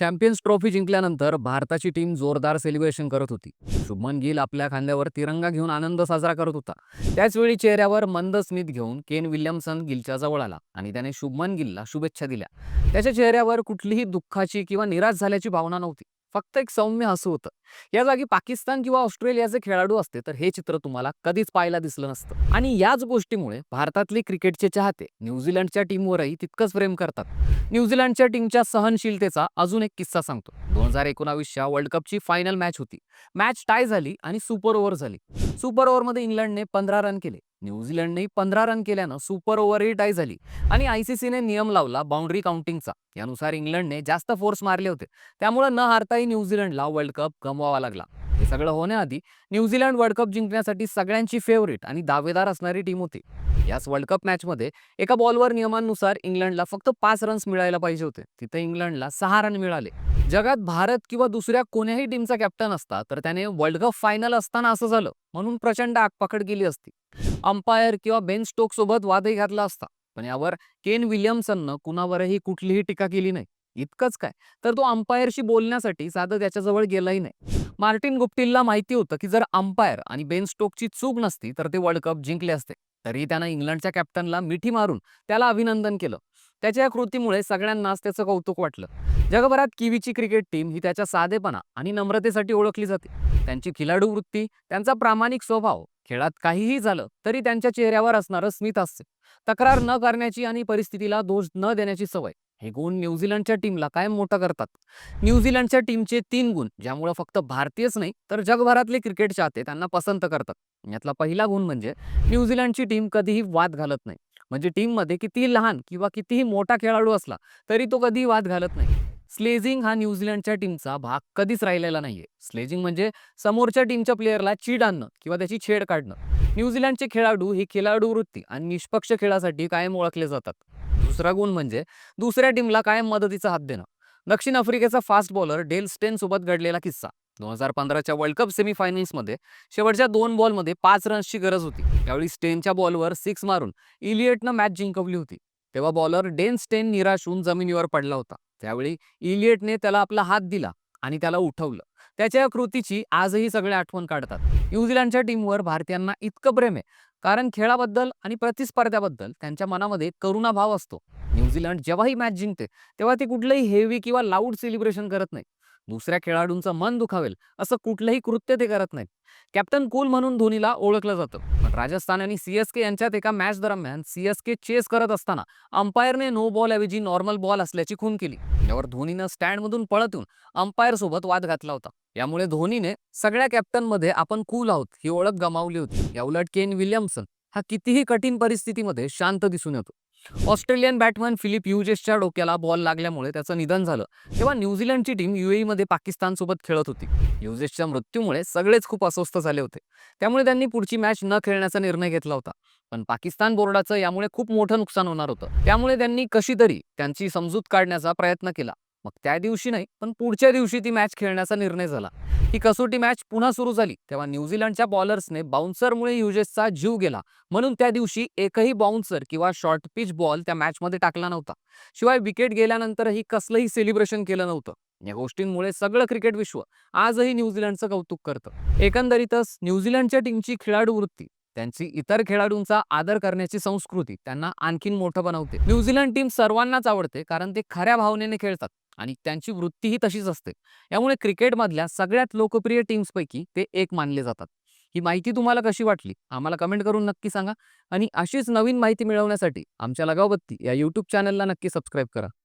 Champions trophy जिंकल्यानंतर भारताची team जोरदार सेलिब्रेशन करत होती. शुभमन गिल आपल्या खांद्यावर तिरंगा घेऊन आनंद साजरा करत होता. त्याचवेळी चेहऱ्यावर मंद स्मित घेऊन केन विल्यमसन गिलच्या जवळ आला आणि त्याने शुभमन गिलला शुभेच्छा दिल्या. त्याच्या चेहऱ्यावर कुठलीही दुःखाची किंवा निराश झाल्याची भावना नव्हती. फक्त एक सौम्य हसू होतं. या जागी पाकिस्तान किंवा ऑस्ट्रेलियाचे खेळाडू असते तर हे चित्र तुम्हाला कधीच पाहायला दिसलं नसतं. आणि याच गोष्टीमुळे भारतातले क्रिकेटचे चाहते न्यूझीलंडच्या टीमवरही तितकंच प्रेम करतात. न्यूझीलंडच्या टीमच्या सहनशीलतेचा अजून एक किस्सा सांगतो. दोन हजार एकोणावीसच्या वर्ल्ड कपची फायनल मॅच होती. मॅच टाय झाली आणि सुपर ओव्हर झाली. सुपर ओव्हरमध्ये इंग्लंडने पंधरा रन केले. न्यूझीलंडने पंधरा रन केल्यानं सुपर ओव्हरही टाय झाली. आणि आयसीसीने नियम लावला बाउंड्री काउंटिंगचा. यानुसार इंग्लंडने जास्त फोर्स मारले होते. त्यामुळे न हारताही न्यूझीलंडला वर्ल्ड कप गमवावा लागला. हे सगळं होण्याआधी न्यूझीलंड वर्ल्ड कप जिंकण्यासाठी सगळ्यांची फेवरेट आणि दावेदार असणारी टीम होती. याच वर्ल्ड कप मॅचमध्ये एका बॉलवर नियमांनुसार इंग्लंडला फक्त पाच रन्स मिळायला पाहिजे होते. तिथे इंग्लंडला सहा रन मिळाले. जगात भारत किंवा दुसऱ्या कोण्याही टीमचा कॅप्टन असता तर त्याने वर्ल्ड कप फायनल असताना असं झालं म्हणून प्रचंड आगपाखड गेली असती. अंपायर किंवा बेन स्टोक सोबत वादही घातला असता पण यावर केन विलियम्सननं कुणावरही कुठलीही टीका केली नाही. इतकंच काय? तर तो अंपायरशी बोलण्यासाठी साधं त्याच्याजवळ गेलाही नाही. मार्टिन गुप्टिलला माहिती होतं की जर अंपायर आणि बेन स्टोकची चूक नसती तर ते वर्ल्ड कप जिंकले असते. तरी त्यानं इंग्लंडच्या कॅप्टनला मिठी मारून त्याला अभिनंदन केलं. त्याच्या या कृतीमुळे सगळ्यांनाच त्याचं कौतुक वाटलं. जगभरात किवीची क्रिकेट टीम ही त्याच्या साधेपणा आणि नम्रतेसाठी ओळखली जाते. त्यांची खिलाडू वृत्ती त्यांचा प्रामाणिक स्वभाव खेळात काहीही झालं तरी त्यांच्या चेहऱ्यावर असणारं स्मित असते. तक्रार न करण्याची आणि परिस्थितीला दोष न देण्याची सवय. हे गुण न्यूझीलंडच्या टीमला काय मोठं करतात. न्यूझीलंडच्या टीमचे तीन गुण ज्यामुळे फक्त भारतीयच नाही तर जगभरातले क्रिकेट चाहते त्यांना पसंत करतात. यातला पहिला गुण म्हणजे न्यूझीलंडची टीम कधीही वाद घालत नाही. म्हणजे टीममध्ये कितीही लहान किंवा कितीही मोठा खेळाडू असला तरी तो कधीही वाद घालत नाही. स्लेजिंग हा न्यूझीलंडच्या टीमचा भाग कधीच राहिलेला नाहीये. स्लेजिंग म्हणजे समोरच्या टीमच्या प्लेअरला चीड आणणं किंवा त्याची छेड काढणं. न्यूझीलंडचे खेळाडू ही खेळाडू वृत्ती आणि निष्पक्ष खेळासाठी कायम ओळखले जातात. दुसरा गुण म्हणजे दुसऱ्या टीमला कायम मदतीचा हात देणं. दक्षिण आफ्रिकेचा फास्ट बॉलर डेल स्टेन सोबत घडलेला किस्सा. दोन हजार पंधराच्या वर्ल्ड कप सेमीफायनल्समध्ये शेवटच्या दोन बॉलमध्ये पाच रन्सची गरज होती. त्यावेळी स्टेनच्या बॉलवर सिक्स मारून इलियटनं मॅच जिंकवली होती. तेव्हा बॉलर डेन स्टेन निराश होऊन जमिनीवर पडला होता. त्यावेळी इलियटने त्याला आपला हात दिला आणि त्याला उठवलं. त्याच्या कृतीची आजही सगळे आठवण काढतात. न्यूझीलंडच्या टीमवर भारतीयांना इतकं प्रेम आहे. कारण खेळाबद्दल आणि प्रतिस्पर्ध्याबद्दल त्यांच्या मनामध्ये करुणाभाव असतो. न्यूझीलंड जेव्हाही मॅच जिंकते तेव्हा ती कुठलंही हेवी किंवा लाऊड सेलिब्रेशन करत नाही. दुसऱ्या खेळाडूंचं मन दुखावेल असं कुठलंही कृत्य ते करत नाहीत. कॅप्टन कूल म्हणून धोनीला ओळखलं जातं. पण राजस्थान आणि सीएसके यांच्यात एका मॅच दरम्यान सीएसके चेस करत असताना अंपायरने नो बॉल ऐवजी नॉर्मल बॉल असल्याची खून केली. यावर धोनीनं स्टँडमधून पळत येऊन अंपायर सोबत वाद घातला होता. यामुळे धोनीने सगळ्या कॅप्टनमध्ये आपण कूल आहोत ही ओळख गमावली होती. याउलट केन विल्यमसन हा कितीही कठीण परिस्थितीमध्ये शांत दिसून येतो. ऑस्ट्रेलियन बॅटमन फिलिप युजेसच्या डोक्याला बॉल लागल्यामुळे त्याचं निधन झालं. तेव्हा न्यूझीलंडची टीम युएई मध्ये पाकिस्तानसोबत खेळत होती. युजेसच्या मृत्यूमुळे सगळेच खूप अस्वस्थ झाले होते. त्यामुळे त्यांनी पुढची मॅच न खेळण्याचा निर्णय घेतला होता. पण पाकिस्तान बोर्डाचं यामुळे खूप मोठं नुकसान होणार होतं. त्यामुळे त्यांनी कशी तरी त्यांची समजूत काढण्याचा प्रयत्न केला. मग त्या दिवशी नाही पण पुढच्या दिवशी ती मॅच खेळण्याचा निर्णय झाला. ही कसोटी मॅच पुन्हा सुरू झाली तेव्हा न्यूझीलंडच्या बॉलर्सने बाउन्सरमुळे युजेसचा जीव गेला. म्हणून त्या दिवशी एकही बाउन्सर किंवा शॉर्ट पिच बॉल त्या मॅचमध्ये टाकला नव्हता. शिवाय विकेट गेल्यानंतरही कसलंही सेलिब्रेशन केलं नव्हतं. या गोष्टींमुळे सगळं क्रिकेट विश्व आजही न्यूझीलंडचं कौतुक करतं. एकंदरीतच न्यूझीलंडच्या टीमची खेळाडू वृत्ती त्यांची इतर खेळाडूंचा आदर करण्याची संस्कृती त्यांना आणखीन मोठं बनवते. न्यूझीलंड टीम सर्वांनाच आवडते कारण ते खऱ्या भावनेने खेळतात. आणि त्यांची वृत्तीही तशीच असते. यामुळे क्रिकेटमधल्या सगळ्यात लोकप्रिय टीम्सपैकी ते एक मानले जातात. ही माहिती तुम्हाला कशी वाटली? आम्हाला कमेंट करून नक्की सांगा. आणि अशीच नवीन माहिती मिळवण्यासाठी आमच्या लगावबत्ती या यूट्यूब चॅनलला नक्की सबस्क्राईब करा.